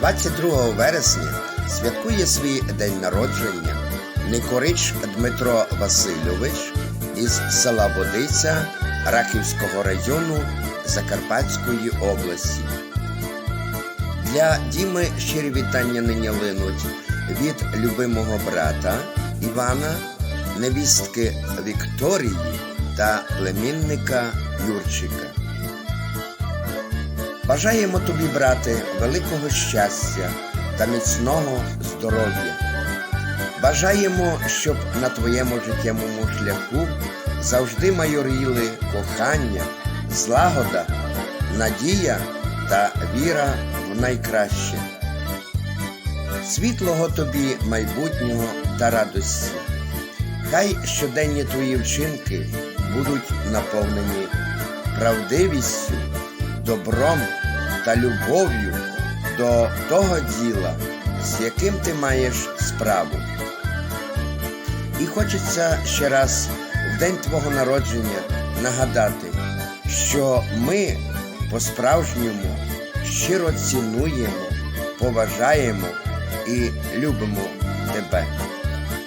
22 вересня святкує свій день народження Никорич Дмитро Васильович із села Водиця Рахівського району Закарпатської області. Для Діми щирі вітання нині линуть від любимого брата Івана, невістки Вікторії та племінника Юрчика. Бажаємо тобі, брате, великого щастя та міцного здоров'я. Бажаємо, щоб на твоєму життєвому шляху завжди майоріли кохання, злагода, надія та віра в найкраще. Світлого тобі майбутнього та радості. Хай щоденні твої вчинки будуть наповнені правдивістю, добром та любов'ю до того діла, з яким ти маєш справу. І хочеться ще раз в день твого народження нагадати, що ми по-справжньому щиро цінуємо, поважаємо і любимо тебе.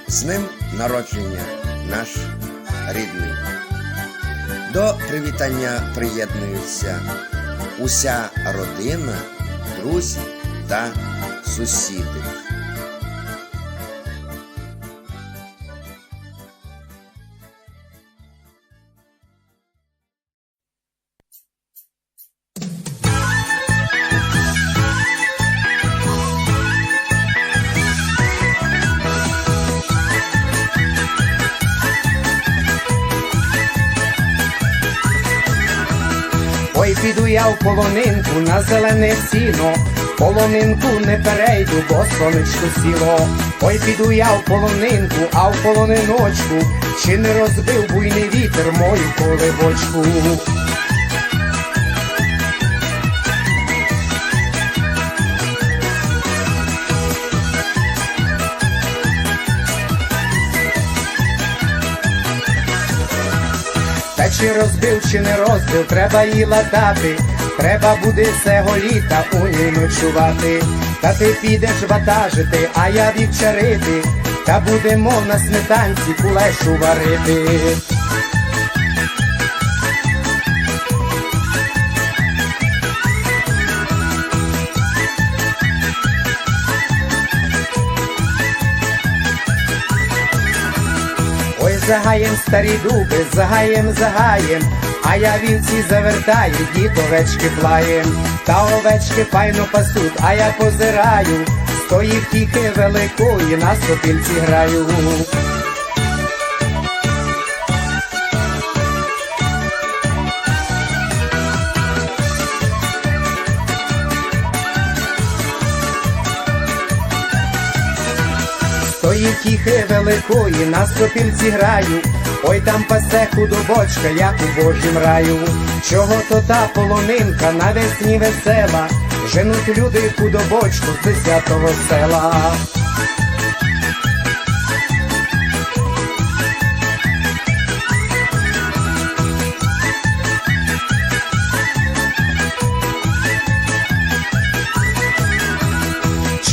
З ним народження наш рідний. До привітання приєднуються уся родина, друзі та сусіди. Піду я в полонинку на зелене сіно, полонинку не перейду, бо сонечко сіло. Ой, піду я в полонинку, а в полониночку, чи не розбив буйний вітер мою коливочку. Чи розбив, чи не розбив, треба її латати, треба буде цього літа у ній ночувати. Та ти підеш ватажити, а я вівчарити, та будемо на сметанці кулешу варити. Загаєм старі дуби, загаєм, загаєм, а я вівці завертаю, дід овечки плаєм, та овечки файно пасуть, а я позираю, стої тої втіхи великої на сопільці граю. З великої на сопільці граю, ой там пасе худобочка, як у Божім раю. Чого то та полонинка навесні весела, женуть люди худобочку з десятого села.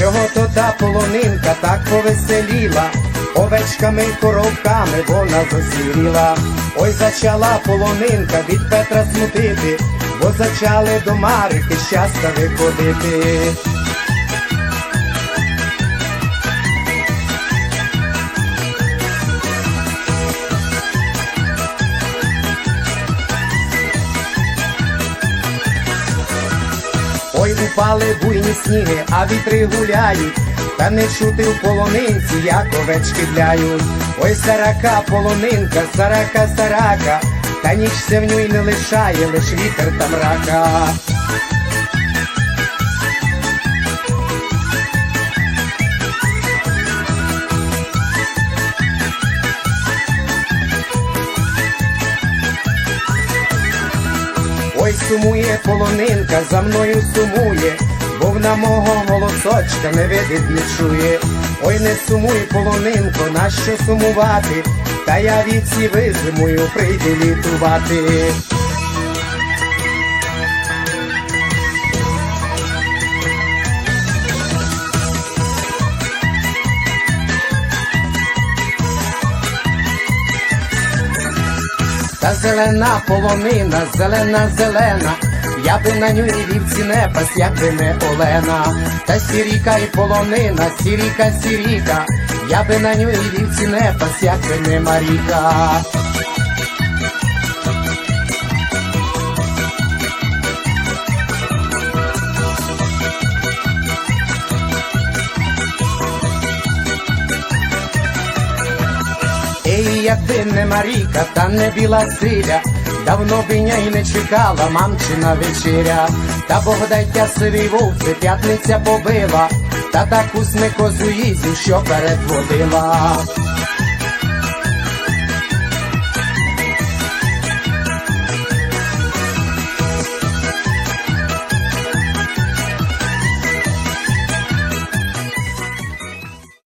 Чого то та полонинка так повеселіла, овечками й коровками вона засіріла. Ой, зачала полонинка від Петра смутити, бо зачали до Марики щастя виходити. Ой, упали буйні сніги, а вітри гуляють, та не чути в полонинці, як овечки бляють. Ой, сарака, полонинка, сарака, сарака, та ніч се в ній не лишає, лиш вітер та мрака. Сумує полонинка, за мною сумує, бо вона мого голосочка не видить, не чує. Ой, не сумуй, полонинко, нащо сумувати? Та я віці визимую, прийди літувати. Зелена полонина, зелена, зелена. Я би на і вівці не пас, якби не Олена. Та сіріка і полонина, сіріка, сіріка. Я би на і вівці не пас, якби не Маріка. Якби не Маріка, та не біла силя, давно б й не чекала мамчина вечеря. Та Богдаття сивій вовці п'ятниця побила, та таку смикозу козу що передводила.